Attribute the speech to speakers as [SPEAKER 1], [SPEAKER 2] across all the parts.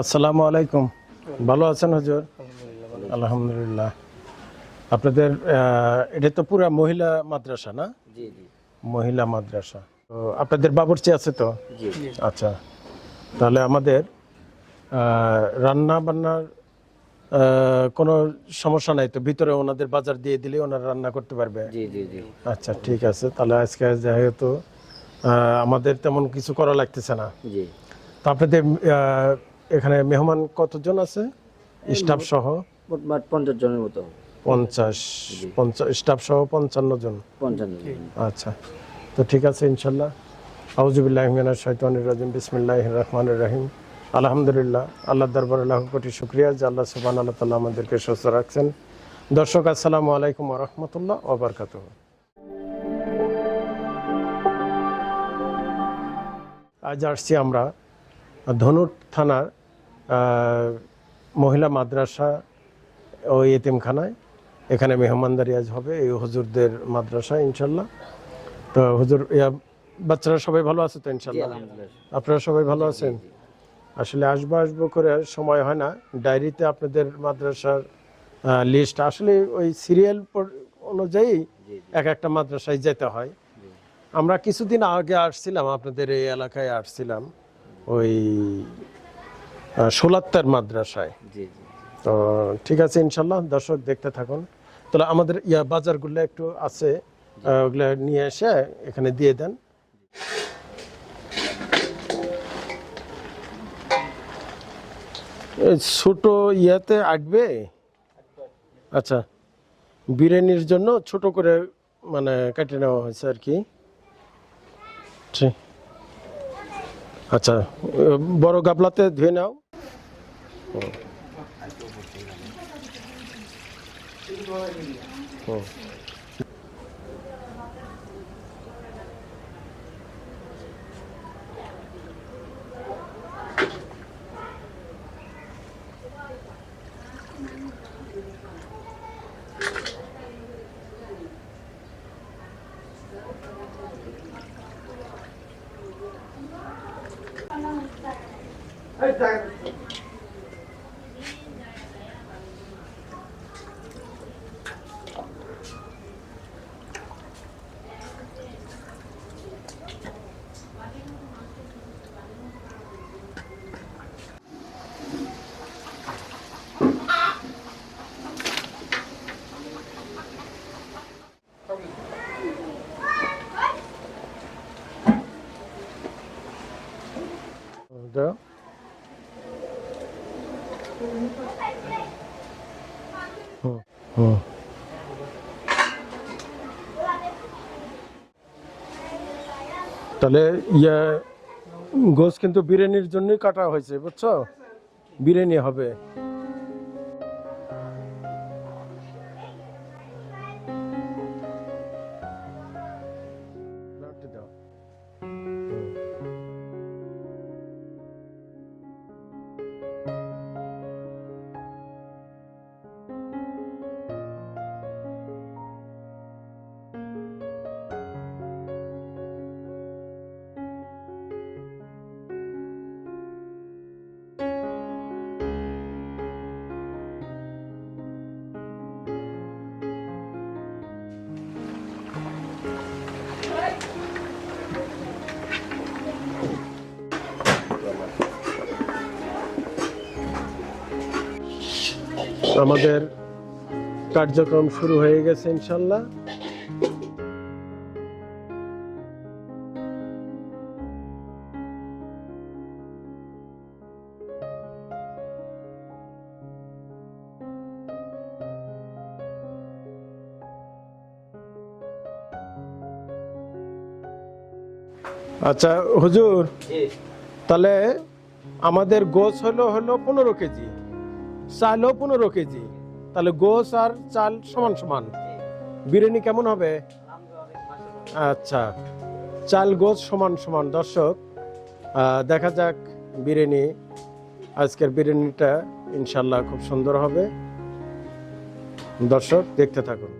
[SPEAKER 1] আসসালামু আলাইকুম। ভালো আছেন হুজুর? আলহামদুলিল্লাহ আপনাদের এটা তো পুরা মহিলা মাদ্রাসা না? মহিলা মাদ্রাসা। তো আপনাদের বাবুর্চি আছে তো? আচ্ছা। তাহলে আমাদের রান্না বান্নার কোনো সমস্যা নাই তো? ভিতরে ওনাদের বাজার দিয়ে দিলে ওনারা রান্না করতে পারবে? আচ্ছা ঠিক আছে। তাহলে আজকে যেহেতু আমাদের তেমন কিছু করা লাগতেছে না। তো আপনাদের এখানে মেহমান কতজন আছে? স্টাফ সহ?
[SPEAKER 2] মোটমাট পঞ্চাশ জনের মতো।
[SPEAKER 1] পঞ্চাশ পঞ্চাশ স্টাফ সহ পঞ্চান্ন জন?
[SPEAKER 2] পঞ্চান্ন
[SPEAKER 1] আচ্ছা। তো ঠিক আছে ইনশাল্লাহ। আউজুবিল্লাহ মিনাশ শাইতানির রাজিম বিসমিল্লাহির রহমানির রহিম। আলহামদুলিল্লাহ আল্লাহ দরবারে লাখ কোটি শুক্রিয়া যে আল্লাহ সুবহান আল্লাহ তাআলা আমাদেরকে সুস্থ রাখছেন। দর্শক আসসালামু আলাইকুম ওয়া রাহমাতুল্লাহ ওয়া বারাকাতুহু। আজ আসছি আমরা ধনুট থানার মহিলা মাদ্রাসা ও এতিমখানায়। এখানে মেহমানদারি আজ হবে এই হুজুরদের মাদ্রাসা ইনশাল্লাহ। তো হুজুর ইয়া বাচ্চারা সবাই ভালো আছে তো ইনশাল্লাহ? আপনারা সবাই ভালো আছেন? আসলে আসব আসব করে সময় হয় না। ডায়েরিতে আপনাদের মাদ্রাসার লিস্ট আসলে ওই সিরিয়াল অনুযায়ী এক একটা মাদ্রাসায় যেতে হয়। আমরা কিছুদিন আগে আসছিলাম আপনাদের এই এলাকায় আসছিলাম। ওই সোলাত্তার মাদ্রাসায়। তো ঠিক আছে ইনশাল্লাহ দর্শক দেখতে থাকুন। তাহলে আমাদের ইয়া বাজারগুলো একটু আছে ওগুলো নিয়ে এসে এখানে দিয়ে দেন। ছোট ইয়াতে আটবে? আচ্ছা বিরিয়ানির জন্য ছোট করে মানে কেটে নেওয়া হয়েছে আর কি। ঠিক আচ্ছা বড় গাবলাতে ধুয়ে নাও হুম। দাও হুম, হুম। তাহলে ইয়া গোস কিন্তু বিরিয়ানির জন্যই কাটা হয়েছে বুঝছ? বিরিয়ানি হবে। আমাদের কার্যক্রম শুরু হয়ে গেছে ইনশাল্লাহ। আচ্ছা হুজুর তাহলে আমাদের গোছ হলো হলো পনেরো কেজি। চালও পনেরো কেজি। তাহলে গোস আর চাল সমান সমান। বিরিয়ানি কেমন হবে? আচ্ছা চাল গোস সমান সমান। দর্শক দেখা যাক বিরিয়ানি, আজকের বিরিয়ানিটা ইনশাল্লাহ খুব সুন্দর হবে। দর্শক, দেখতে থাকুন।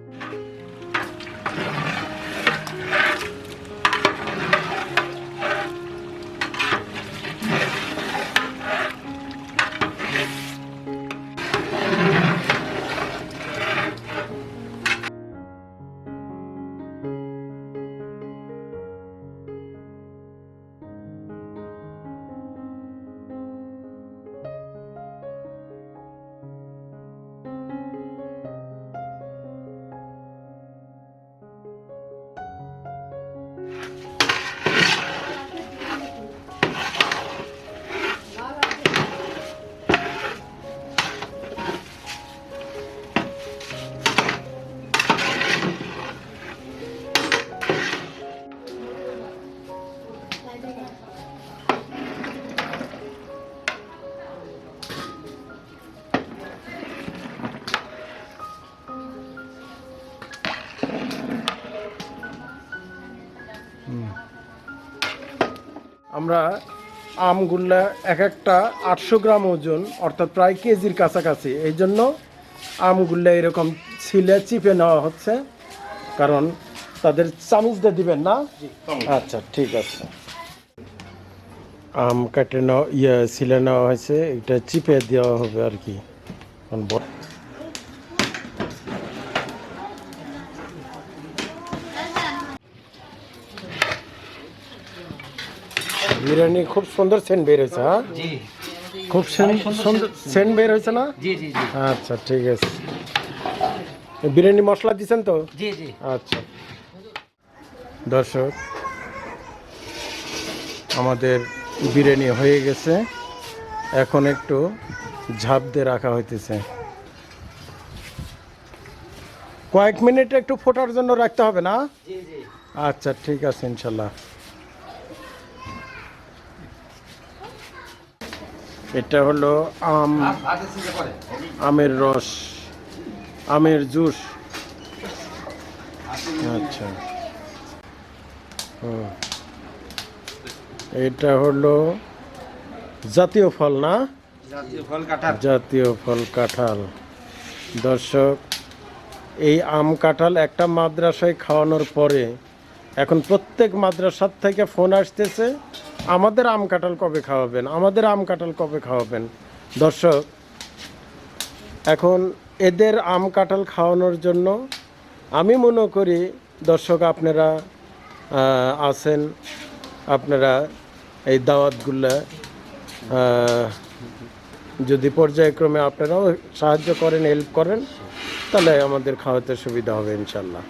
[SPEAKER 1] আমরা আমগুলা এক একটা আটশো গ্রাম ওজন অর্থাৎ প্রায় কেজির কাছাকাছি। এই জন্য আমগুলা এরকম ছিলে চিপে নেওয়া হচ্ছে কারণ তাদের চামিচটা দিবেন না? আচ্ছা ঠিক আছে। আম কাটে নেওয়া ইয়ে ছিলে নেওয়া হয়েছে এটা চিপে দেওয়া হবে আর কি। বিরিয়ানি খুব সুন্দর সেন্ট বের হয়েছে হ্যাঁ? খুব সুন্দর সেন্ট বের হয়েছে না? আচ্ছা ঠিক আছে। বিরিয়ানি মশলা দিচ্ছেন তো? আচ্ছা। দর্শক আমাদের বিরিয়ানি হয়ে গেছে। এখন একটু ঝাঁপ দিয়ে রাখা হইতেছে। কয়েক মিনিট একটু ফোটার জন্য রাখতে হবে না? আচ্ছা ঠিক আছে ইনশাল্লাহ। এটা হলো আম আমের রস আমের জুস। আচ্ছা। এটা হলো জাতীয় ফল না?
[SPEAKER 3] জাতীয় ফল কাঁঠাল।
[SPEAKER 1] জাতীয় ফল কাঁঠাল। দর্শক এই আম কাঁঠাল একটা মাদ্রাসায় খাওয়ানোর পরে এখন প্রত্যেক মাদ্রাসার থেকে ফোন আসতেছে আমাদের আম কাঁঠাল কবে খাওয়াবেন? আমাদের আম কাঁঠাল কবে খাওয়াবেন? দর্শক, এখন এদের আম কাঁঠাল খাওয়ানোর জন্য আমি মনে করি, দর্শক আপনারা আছেন, আপনারা এই দাওয়াতগুলা যদি পর্যায়ক্রমে আপনারাও সাহায্য করেন, হেল্প করেন, তাহলে আমাদের খাওয়াতে সুবিধা হবে ইনশাল্লাহ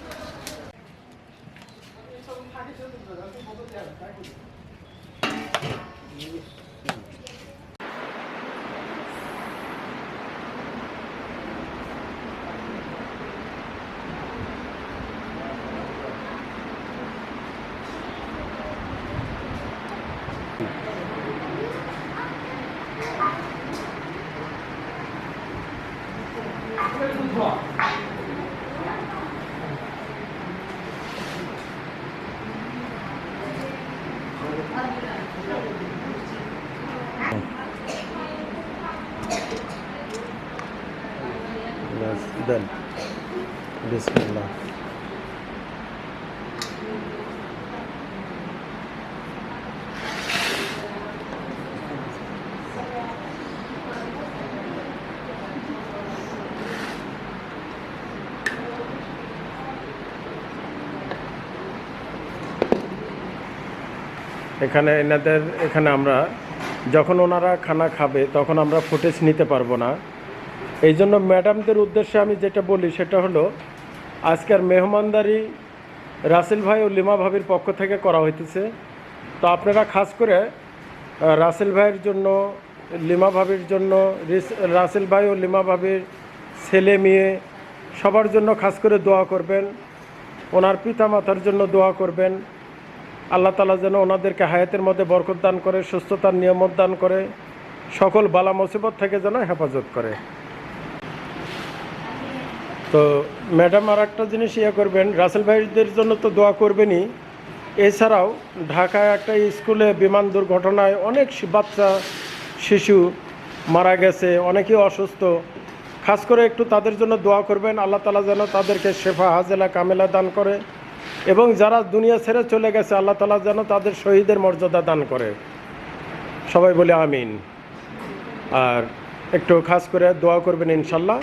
[SPEAKER 1] Done. Bismillah. এখানে এনাদের, এখানে আমরা, যখন ওনারা খানা খাবে, তখন আমরা ফুটেজ নিতে পারব না এই জন্য ম্যাডামদের উদ্দেশ্যে আমি যেটা বলি সেটা হলো, আজকের মেহমানদারি রাসেল ভাই ও লিমা ভাবির পক্ষ থেকে করা হইতেছে। তো আপনারা খাস করে রাসেল ভাইয়ের জন্য, লিমা ভাবির জন্য রাসেল ভাই ও লিমা ভাবির ছেলে মেয়ে সবার জন্য খাস করে দোয়া করবেন। ওনার পিতা মাতার জন্য দোয়া করবেন। আল্লাহ তালা যেন ওনাদেরকে হায়াতের মধ্যে বরকত দান করে, সুস্থতার নিয়ামত দান করে, সকল বালা মুসিবত থেকে যেন হেফাজত করে। তো ম্যাডাম আর একটা জিনিস ইয়ে করবেন, রাসেল ভাইদের জন্য তো দোয়া করবেনই। এছাড়াও ঢাকায় একটা স্কুলে বিমান দুর্ঘটনায় অনেক বাচ্চা, শিশু মারা গেছে, অনেকেই অসুস্থ। খাস করে একটু তাদের জন্য দোয়া করবেন, আল্লাহ তালা যেন তাদেরকে শেফা হাজেলা কামেলা দান করে এবং যারা দুনিয়া ছেড়ে চলে গেছে, আল্লাহ তালা যেন তাদের শহীদের মর্যাদা দান করে। সবাই বলে আমিন। আর একটু খাস করে দোয়া করবেন ইনশাল্লাহ।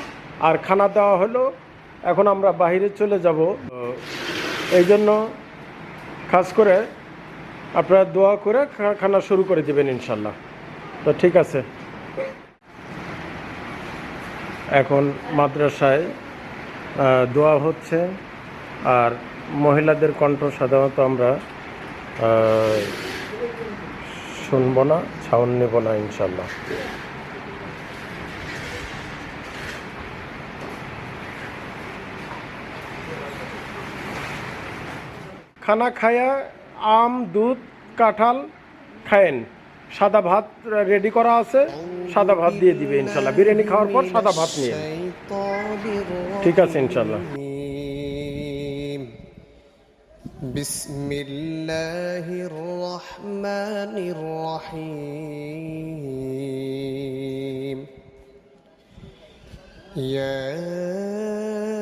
[SPEAKER 1] আর খানা দেওয়া হলো। এখন আমরা বাইরে চলে যাব। এই জন্য খাস করে আপনারা দোয়া করে খানা শুরু করে দেবেন ইনশাল্লাহ। তো ঠিক আছে। এখন মাদ্রাসায় দোয়া হচ্ছে। আর মহিলাদের কণ্ঠ সাধারণত আমরা শুনব না, ছাউন নেব না ইনশাল্লাহ। খানা খায়া আম দুধ কাঁঠাল খায়েন সাদা ভাত রেডি করা আছে সাদা ভাত দিয়ে দিবে ইনশাল্লাহ বিরিয়ানি খাওয়ার পর সাদা ভাত নিয়ে ঠিক আছে ইনশাল্লাহ
[SPEAKER 3] بسم الله الرحمن الرحيم يا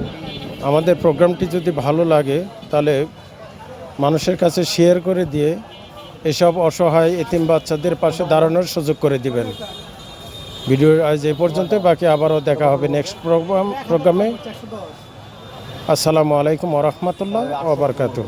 [SPEAKER 1] আমাদের প্রোগ্রামটি যদি ভালো লাগে, তাহলে মানুষের কাছে শেয়ার করে দিয়ে এসব অসহায় এতিম বাচ্চাদের পাশে দাঁড়ানোর সুযোগ করে দিবেন। ভিডিও আজ এ পর্যন্ত, বাকি আবারও দেখা হবে নেক্সট প্রোগ্রাম প্রোগ্রামে আসসালামু আলাইকুম ওরহমতুল্লাহ ওবরকাতুহ